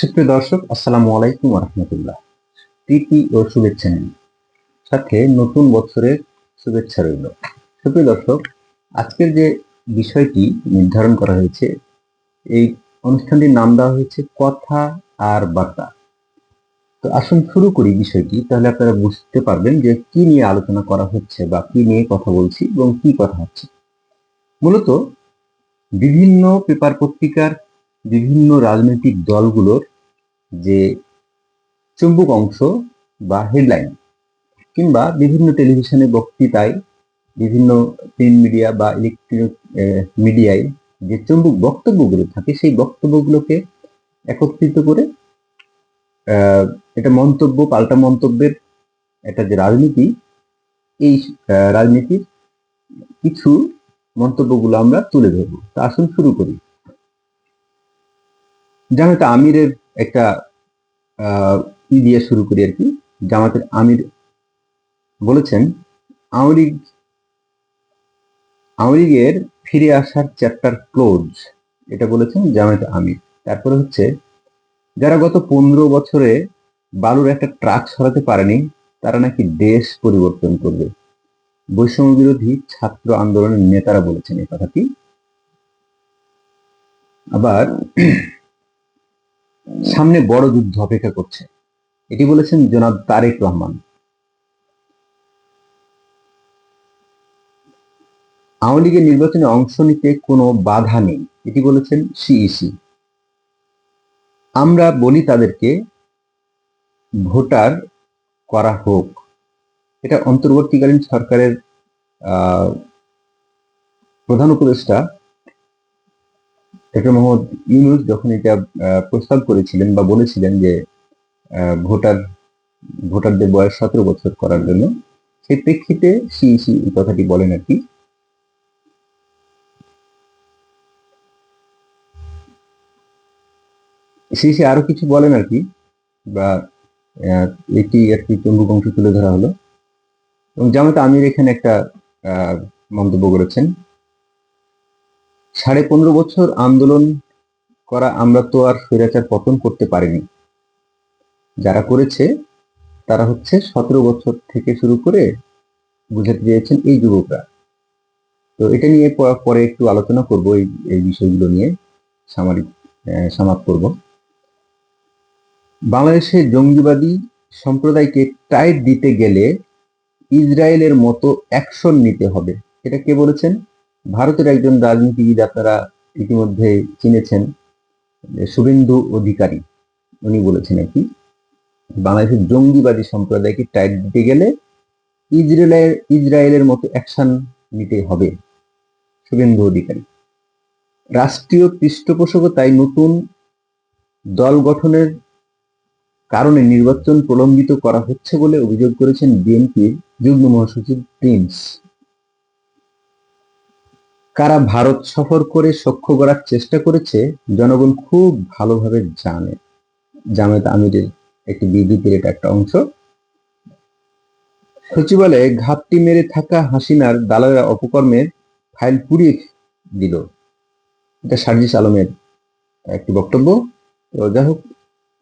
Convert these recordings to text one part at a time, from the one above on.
সুপ্রিয় দর্শক, আসসালামু আলাইকুম রহমতুল্লাহ। প্রীতি ও শুভেচ্ছা নিন। সাথে নতুন বছরের শুভেচ্ছা রইল। সুপ্রিয় দর্শক, আজকের যে বিষয়টি নির্ধারণ করা হয়েছে, এই অনুষ্ঠানটির নাম দেওয়া হয়েছে কথা আর বার্তা। তো আসুন শুরু করি বিষয়টি, তাহলে আপনারা বুঝতে পারবেন যে কি নিয়ে আলোচনা করা হচ্ছে বা কি নিয়ে কথা বলছি এবং কি কথা হচ্ছে। মূলত বিভিন্ন পেপার পত্রিকার বিভিন্ন রাজনৈতিক দলগুলোর যে চুম্বক অংশ বা হেডলাইন কিংবা বিভিন্ন টেলিভিশনে বক্তৃতায় বিভিন্ন প্রিন্ট মিডিয়া বা ইলেকট্রনিক মিডিয়ায় যে চুম্বক বক্তব্যগুলো থাকে, সেই বক্তব্যগুলোকে একত্রিত করে এটা মন্তব্য, পাল্টা মন্তব্যের একটা যে রাজনীতি, এই রাজনীতির কিছু মন্তব্যগুলো আমরা তুলে ধরবো। তা আসুন শুরু করি। জামাতে আমিরের একটা ই দিয়ে শুরু করি আর কি। জামাতের আমির বলেছেন, আওয়ামী লীগ, আওয়ামী লীগের ফিরে আসার চ্যাপ্টার ক্লোজ এটা বলেছেন জামায়াত আমির। তারপরে হচ্ছে, যারা গত পনেরো বছরে বালুর একটা ট্রাক সরাতে পারেনি, তারা নাকি দেশ পরিবর্তন করবে। বৈষম্য বিরোধী ছাত্র আন্দোলনের নেতারা বলেছেন এই কথাটি। আবার সামনে বড় যুদ্ধ অপেক্ষা করছে। এটি বলেছেন জনাব তারেক রহমান। আওয়ামী লীগের নির্বাচনে অংশ নিতে কোনো বাধা নেই, এটি বলেছেন সিইসি। আমরা বলি তাদেরকে, ভোটার করা হোক। এটা অন্তর্বর্তীকালীন সরকারের প্রধান উপদেষ্টা ডক্টর মোহাম্মদ ইউনুস যখন এটা প্রস্তাব করেছিলেন বা বলেছিলেন যে ভোটার, ভোটারদের বয়স সতেরো বছর করার জন্য, সেই প্রেক্ষিতে সিইসি এই কথাটি বলেন আর কি। সিইসি আরও কিছু বলেন আর কি, বা এটি কি চুম্বক অংশ তুলে ধরা হলো। এবং জামাত আমির এখানে একটা মন্তব্য করেছেন। সাড়ে পনেরো বছর আন্দোলন করা আমরা তো আর স্বৈরাচার পতন করতে পারিনি। যারা করেছে, তারা হচ্ছে সতেরো বছর থেকে শুরু করে বুঝাতে চেয়েছেন এই যুবকরা। তো এটা নিয়ে পরে একটু আলোচনা করব এই এই বিষয়গুলো নিয়ে। সামরিক সমাপ্ত করব। বাংলাদেশে জঙ্গিবাদী সম্প্রদায়কে টাইট দিতে গেলে ইসরায়েলের মতো অ্যাকশন নিতে হবে। এটা কে বলেছেন? ভারতের একজন রাজনীতিবিদ আপনারা ইতিমধ্যে চিনেছেন, শুভেন্দু অধিকারী। উনি বলেছেন আর কি, বাংলাদেশের জঙ্গিবাদী সম্প্রদায়কে টাইট দিতে গেলে ইসরায়েলের ইসরায়েলের মতো অ্যাকশন নিতে হবে, শুভেন্দু অধিকারী। রাষ্ট্রীয় পৃষ্ঠপোষকতায় নতুন দল গঠনের কারণে নির্বাচন প্রলম্বিত করা হচ্ছে বলে অভিযোগ করেছেন বিএনপির যুগ্ম মহাসচিব প্রিন্স। কারা ভারত সফর করে সখ্য গড়ার চেষ্টা করেছে, জনগণ খুব ভালোভাবে জানে। জামায়াত আমিরের একটি বিবৃতির এটা একটা অংশ। সচিবালয়ে ঘাপটি মেরে থাকা হাসিনার দালালের অপকর্মের ফাইল পুড়িয়ে দিল। এটা সার্জিস আলমের একটি বক্তব্য। তো যাই হোক,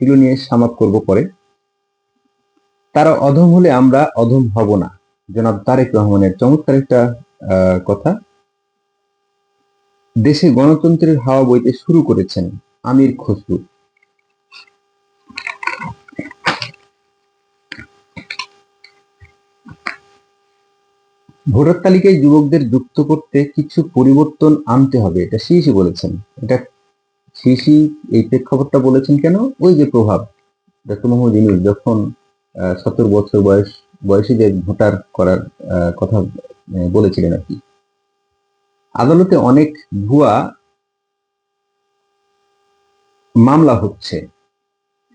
এগুলো নিয়ে সামাপ করব পরে। তারা অধম হলে আমরা অধম হব না। জনাব তারেক রহমানের চমৎকার একটা কথা। দেশে গণতন্ত্রের হাওয়া বইতে শুরু করেছেন আমির খসরু। ভোটার তালিকায় যুবকদের যুক্ত করতে কিছু পরিবর্তন আনতে হবে, এটা শিশি বলেছেন। এটা শিশি এই প্রেক্ষাপটটা বলেছেন কেন? ওই যে প্রভাব। ডক্টর মোহাম্মদ ইনুস যখন সত্তর বছর বয়স, বয়সী যে ভোটার করার কথা বলেছিলেন আর কি। আদালতে অনেক ভুয়া মামলা হচ্ছে।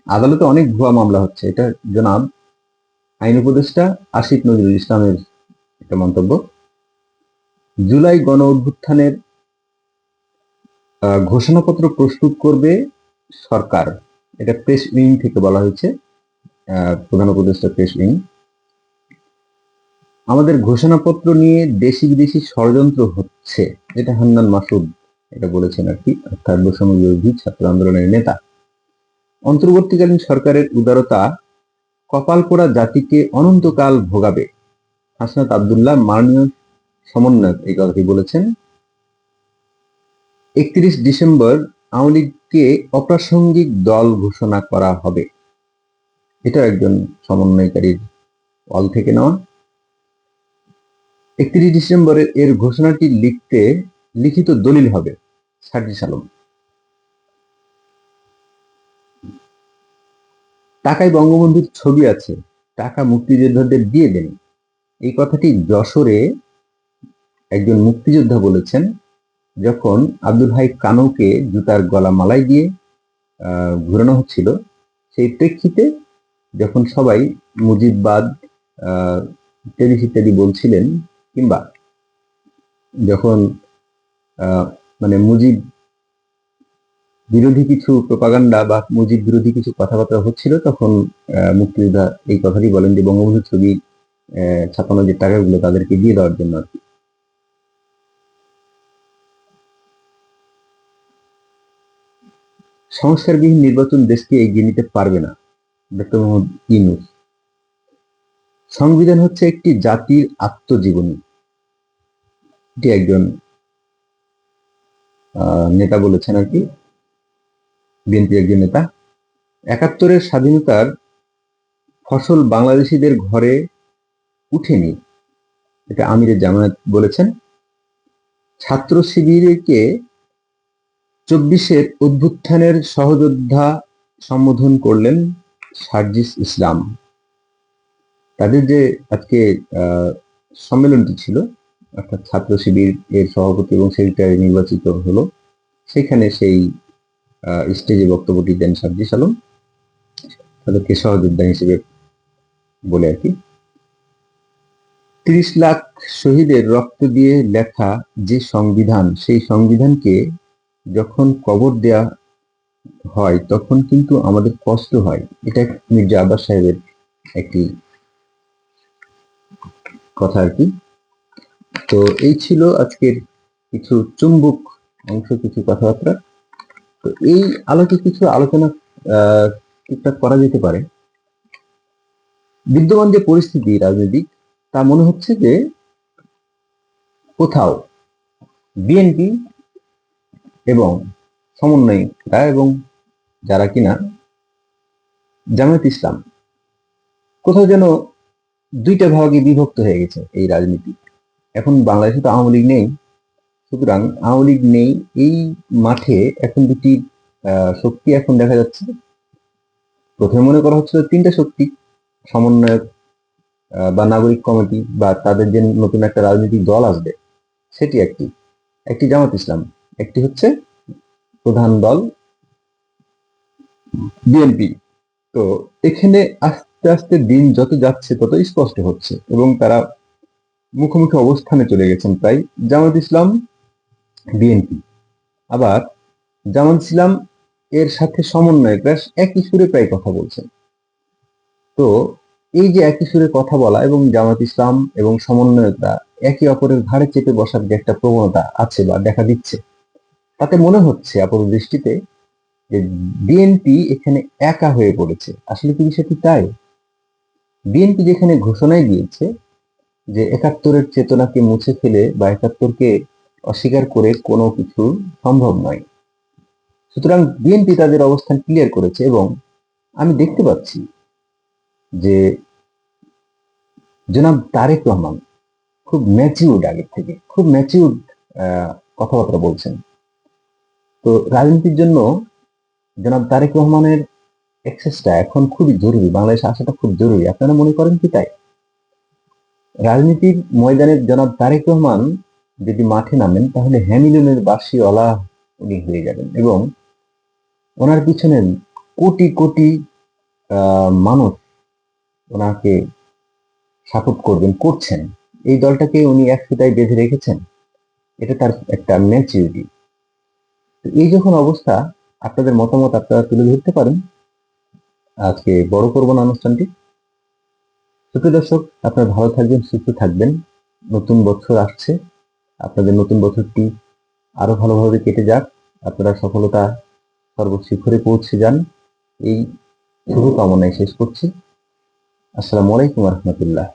আদালতে অনেক ভুয়া মামলা হচ্ছে। এটা জনাব আইন উপদেষ্টা আশিক নজরুল ইসলামের একটা মন্তব্য। জুলাই গণ অভ্যুত্থানের ঘোষণাপত্র প্রস্তুত করবে সরকার। এটা প্রেস উইং থেকে বলা হয়েছে। প্রধান উপদেষ্টা প্রেস উইং। আমাদের ঘোষণাপত্র নিয়ে দেশি বিদেশি ষড়যন্ত্র হচ্ছে। এটা হান্নান মাসুদ এটা বলেছেন আর কি অর্থাৎ বৈষম্য বিরোধী ছাত্র আন্দোলনের নেতা। অন্তর্বর্তীকালীন সরকারের উদারতা কপাল পোড়া জাতিকে অনন্তকাল ভোগাবে। হাসনাত আবদুল্লাহ মাননীয় সমন্বয়ক এই কথাটি বলেছেন। একত্রিশ ডিসেম্বর আওয়ামী লীগকে অপ্রাসঙ্গিক দল ঘোষণা করা হবে। এটা একজন সমন্বয়কারীর অল থেকে নেওয়া। একত্রিশ ডিসেম্বরের এর ঘোষণাটি লিখতে লিখিত দলিল হবে সার্জিস আলম টাকায় বঙ্গবন্ধুর ছবি আছে, টাকা মুক্তিযোদ্ধাদের দিয়ে দেন। এই কথাটি যশোরে একজন মুক্তিযোদ্ধা বলেছেন, যখন আব্দুল হাই কানুকে জুতার গলা মালাই দিয়ে ঘুরানো হচ্ছিল, সেই প্রেক্ষিতে যখন সবাই মুজিববাদ ইত্যাদি ইত্যাদি বলছিলেন কিংবা যখন মানে মুজিব বিরোধী কিছু প্রপাগান্ডা বা মুজিব বিরোধী কিছু কথাবার্তা হচ্ছিল, তখন মুক্তিযোদ্ধা এই কথাটি বলেন যে বঙ্গবন্ধুর ছবি ছাপানো যে টাকাগুলো তাদেরকে দিয়ে দেওয়ার জন্য আর কি। সংস্কারবিহীন নির্বাচন দেশকে এগিয়ে নিতে পারবে না। ডক্টর মোহাম্মদ ইউনুস। সংবিধান হচ্ছে একটি জাতির আত্মজীবনী। এটি একজন নেতা বলেছেন আর কি বিএনপি একজন নেতা। একাত্তরের স্বাধীনতার ফসল বাংলাদেশিদের ঘরে উঠেনি, এটা আমিরের জামায়াত বলেছেন। ছাত্র শিবিরকে চব্বিশের অভ্যুত্থানের সহযোদ্ধা সম্বোধন করলেন সার্জিস ইসলাম। তাদের যে আজকে সম্মেলনটি ছিল, অর্থাৎ ছাত্র শিবির এর সভাপতি এবং সেক্রেটারি নির্বাচিত হলো, সেখানে সেই স্টেজে বক্তব্যটি দেন সার্জিস আলম তাদেরকে সহযোদ্ধা হিসেবে বলে আর কি। তিরিশ লাখ শহীদের রক্ত দিয়ে লেখা যে সংবিধান, সেই সংবিধানকে যখন কবর দেয়া হয়, তখন কিন্তু আমাদের কষ্ট হয়। এটা মির্জা আব্বাস সাহেবের একটি কথা আর কি। তো এই ছিল আজকের কিছু চুম্বক অংশ, কিছু কথাবার্তা। তো এই আলোকে কিছু আলোচনা টুকটাক করা যেতে পারে। বিদ্যমান যে পরিস্থিতি রাজনৈতিক, তা মনে হচ্ছে যে কোথাও বিএনপি এবং সমন্বয়করা এবং যারা কিনা জামায়াত ইসলাম, কোথাও যেন দুইটা ভাগে বিভক্ত হয়ে গেছে এই রাজনীতি। এখন বাংলাদেশে তো আওয়ামী লীগ নেই। সুতরাং আওয়ামী লীগ নেই এই মাঠে এখন দুটি শক্তি এখন দেখা যাচ্ছে। প্রথমে মনে করা হচ্ছিল তিনটা শক্তি, সমন্বয়ক বা নাগরিক কমিটি বা তাদের যে নতুন একটা রাজনৈতিক দল আসবে, সেটি একটি। একটি জামাত ইসলাম, একটি হচ্ছে প্রধান দল বিএনপি। তো এখানে আস্তে আস্তে দিন যত যাচ্ছে তত স্পষ্ট হচ্ছে এবং তারা মুখোমুখি অবস্থানে চলে গেছেন প্রায় জামাত ইসলাম, বিএনপি। আবার জামাত ইসলাম এর সাথে সমন্বয়করা একই সুরে প্রায় কথা বলছেন। তো এই যে একই সুরে কথা বলা এবং জামাত ইসলাম এবং সমন্বয়করা একে অপরের ঘাড়ে চেপে বসার যে একটা প্রবণতা আছে বা দেখা দিচ্ছে, তাতে মনে হচ্ছে আপাত দৃষ্টিতে যে বিএনপি এখানে একা হয়ে পড়েছে। আসলে কি বিষয়টি তাই? বিএনপি যেখানে ঘোষণায় দিয়েছে যে একাত্তরের চেতনাকে মুছে ফেলে বা একাত্তরকে অস্বীকার করে কোনো কিছু সম্ভব নয়। সুতরাং বিএনপি তাদের অবস্থান ক্লিয়ার করেছে এবং আমি দেখতে পাচ্ছি যে জনাব তারেক রহমান খুব ম্যাচিউর্ড আগের থেকে, খুব ম্যাচিউর্ড কথাবার্তা বলছেন। তো রাজনীতির জন্য জনাব তারেক রহমানের এক্সেসটা এখন খুবই জরুরি, বাংলাদেশে আসাটা খুব জরুরি। আপনারা মনে করেন কি তাই? রাজনীতির ময়দানে জনাব তারেক রহমান যদি মাঠে নামেন, তাহলে হ্যামিলনের অলা উনি হয়ে যাবেন এবং ওনার পিছনে কোটি কোটি মানুষ ওনাকে সাপোর্ট করবেন, করছেন। এই দলটাকে উনি এক সুতায় বেঁধে রেখেছেন। এটা তার একটা ম্যাচিউরিটি এই যখন অবস্থা, আপনাদের মতামত আপনারা তুলে ধরতে পারেন। আজকে বড় করব না অনুষ্ঠানটি। সুপ্রিয় দর্শক, আপনারা ভালো থাকবেন, সুস্থ থাকবেন। নতুন বছর আসছে। আপনাদের নতুন বছরটি আরও ভালোভাবে কেটে যাক। আপনারা সফলতা সর্বশিখরে পৌঁছে যান। এই শুভকামনায় শেষ করছি। আসসালামু আলাইকুম রহমতুল্লাহ।